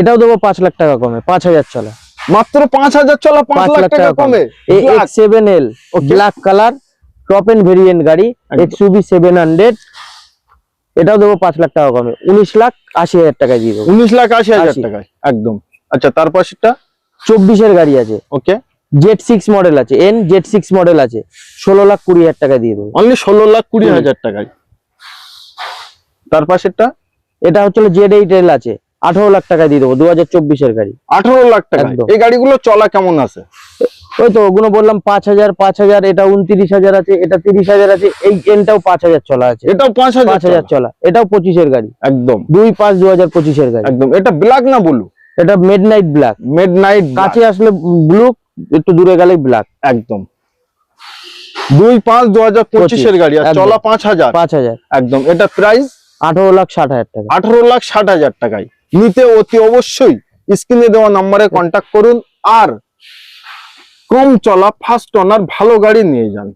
এটাও দেবো পাঁচ লাখ টাকা কমে পাঁচ হাজার চলা। মাত্র পাঁচ হাজার চলা পাঁচ লাখ টাকা কমে। X seven L. Black colour top end variant গাড়ি। এক্সইউবি সেভেন হান্ড্রেড এটাও দেবো পাঁচ লাখ টাকা কমে। উনিশ লাখ আশি হাজার টাকায় দিয়ে দেবো। উনিশ লাখ আশি হাজার টাকায় একদম। আচ্ছা তার পাশেরটা? চব্বিশের গাড়ি আছে। ওকে জেড সিক্স মডেল আছে এন জেড সিক্স মডেল আছে। ষোলো লাখ কুড়ি হাজার টাকা দিয়ে দেবো। অনলি ষোলো লাখ কুড়ি হাজার টাকায়। তার পাশেরটা? এটা হচ্ছে জেড এইট এল আছে। আঠারো লাখ টাকা দিয়ে দেবো দু হাজার চব্বিশের গাড়ি। আঠারো লাখ টাকা এই গাড়িগুলো চলা কেমন আছে? ওই তো ওগুলো বললাম পাঁচ হাজার পাঁচ হাজার এটা উনত্রিশ হাজার আছে এটা তিরিশ হাজার আছে এই এনটাও পাঁচ হাজার চলা আছে। এটাও পাঁচ হাজার পাঁচ হাজার চলা। এটাও পঁচিশের গাড়ি। একদম। দুই পাঁচ দু হাজার পঁচিশের গাড়ি। একদম। এটা ব্ল্যাক না বলু এটা midnight black midnight কাছে আসলে ব্লু একটু দূরে গেলে ব্ল্যাক একদম। দুই পাঁচ দু হাজার পঁচিশের গাড়ি আর চলা পাঁচ হাজার। পাঁচ হাজার। একদম। এটা প্রাইস আঠারো লাখ ষাট হাজার টাকা। আঠারো লাখ ষাট হাজার টাকায়। নিতে অতি অবশ্যই স্ক্রিনে দেওয়া নাম্বারে কন্ট্যাক্ট করুন আর কম চলা ফার্স্ট ওনার ভালো গাড়ি নিয়ে যান।